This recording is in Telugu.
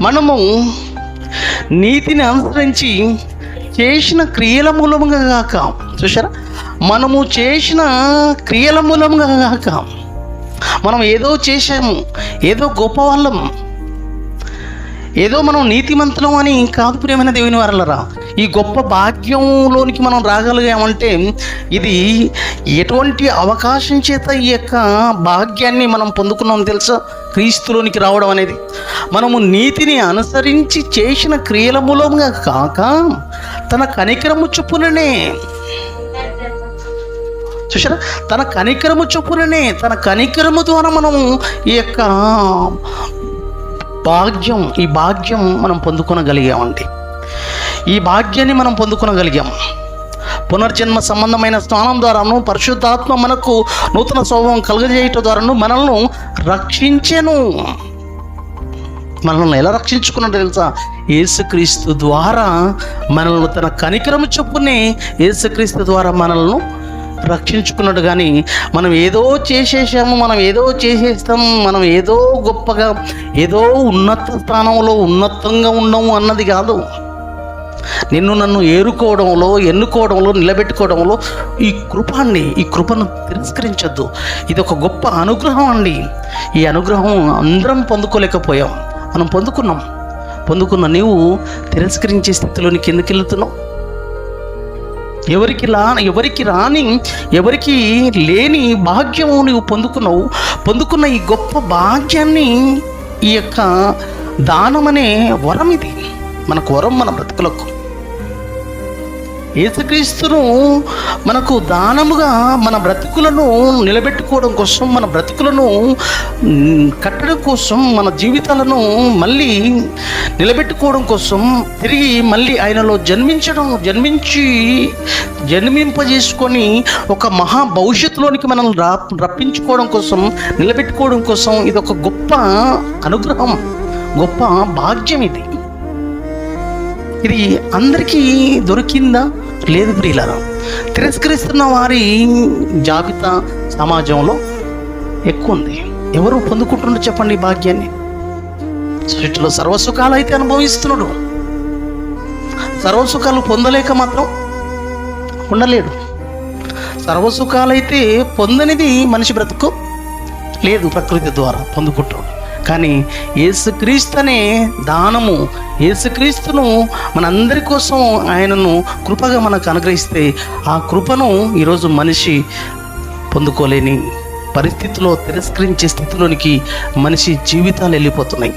మనము నీతిని అనుసరించి చేసిన క్రియల మూలముగా కాక. చూసారా మనము చేసిన క్రియల మూలముగా కాక. మనం ఏదో చేశాము ఏదో గొప్ప వాళ్ళం ఏదో మనం నీతిమంతులం అని కాదు ప్రేమైన దేవుని వారలరా. ఈ గొప్ప భాగ్యంలోనికి మనం రాగలిగామంటే ఇది ఎటువంటి అవకాశం చేత ఈ యొక్క భాగ్యాన్ని మనం పొందుకున్నాం తెలుసా? క్రీస్తులోనికి రావడం అనేది. మనము నీతిని అనుసరించి చేసిన క్రియల మూలంగా కాక తన కనికరము చొప్పుననే చూసారా తన కనికరము చొప్పుననే తన కనికరము ద్వారా మనము ఈ యొక్క భాగ్యం ఈ భాగ్యం మనం పొందుకొనగలిగామండి. ఈ భాగ్యాన్ని మనం పొందుకొనగలిగాం. పునర్జన్మ సంబంధమైన స్నానం ద్వారాను పరిశుద్ధాత్మ మనకు నూతన స్వభావం కలుగజేయటం ద్వారాను మనల్ని రక్షించెను. మనల్ని ఎలా రక్షించుకున్నాడు తెలుసా? యేసుక్రీస్తు ద్వారా మనల్ని తన కనికరము చొప్పునే యేసుక్రీస్తు ద్వారా మనల్ని రక్షించుకున్నాడు కానీ మనం ఏదో చేసేసాము మనం ఏదో చేసేస్తాం మనం ఏదో గొప్పగా ఏదో ఉన్నత స్థానంలో ఉన్నతంగా ఉండము అన్నది కాదు. నిన్ను నన్ను ఏరుకోవడంలో ఎన్నుకోవడంలో నిలబెట్టుకోవడంలో ఈ కృపాన్ని అండి ఈ కృపను తిరస్కరించొద్దు. ఇది ఒక గొప్ప అనుగ్రహం అండి. ఈ అనుగ్రహం అందరం పొందుకోలేకపోయాం. మనం పొందుకున్నాం. పొందుకున్న నీవు తిరస్కరించే స్థితిలోనికి ఎందుకు వెళ్తున్నావు ఎవరికి లా ఎవరికి రాని ఎవరికి లేని భాగ్యము నువ్వు పొందుకున్నావు. పొందుకున్న ఈ గొప్ప భాగ్యాన్ని ఈ యొక్క దానం అనే వరం ఇది మనకు వరం మన బ్రతుకులకు. యేసుక్రీస్తును మనకు దానముగా మన బ్రతుకులను నిలబెట్టుకోవడం కోసం మన బ్రతుకులను కట్టడం కోసం మన జీవితాలను మళ్ళీ నిలబెట్టుకోవడం కోసం తిరిగి మళ్ళీ ఆయనలో జన్మించడం జన్మించి జన్మింపజేసుకొని ఒక మహా భవిష్యత్తులోనికి మనం రా రప్పించుకోవడం కోసం నిలబెట్టుకోవడం కోసం ఇది ఒక గొప్ప అనుగ్రహం గొప్ప భాగ్యం ఇది. ఇది అందరికీ దొరికిందా? లేదు ప్రియులారా. తిరస్కరిస్తున్న వారి జాబితా సమాజంలో ఎక్కువ ఉంది. ఎవరు పొందుకుంటున్నారు చెప్పండి భాగ్యాన్ని. సృష్టిలో సర్వసుఖాలు అయితే అనుభవిస్తున్నాడు. సర్వసుఖాలు పొందలేక మాత్రం ఉండలేడు. సర్వసుఖాలైతే పొందనిది మనిషి బ్రతుకు లేదు ప్రకృతి ద్వారా పొందుకుంటాడు. కానీ యేసుక్రీస్తునే దానము. యేసుక్రీస్తును మనందరి కోసం ఆయనను కృపగా మనకు అనుగ్రహిస్తే ఆ కృపను ఈరోజు మనిషి పొందుకోలేని పరిస్థితిలో తిరస్కరించే స్థితిలోనికి మనిషి జీవితాలు వెళ్ళిపోతున్నాయి.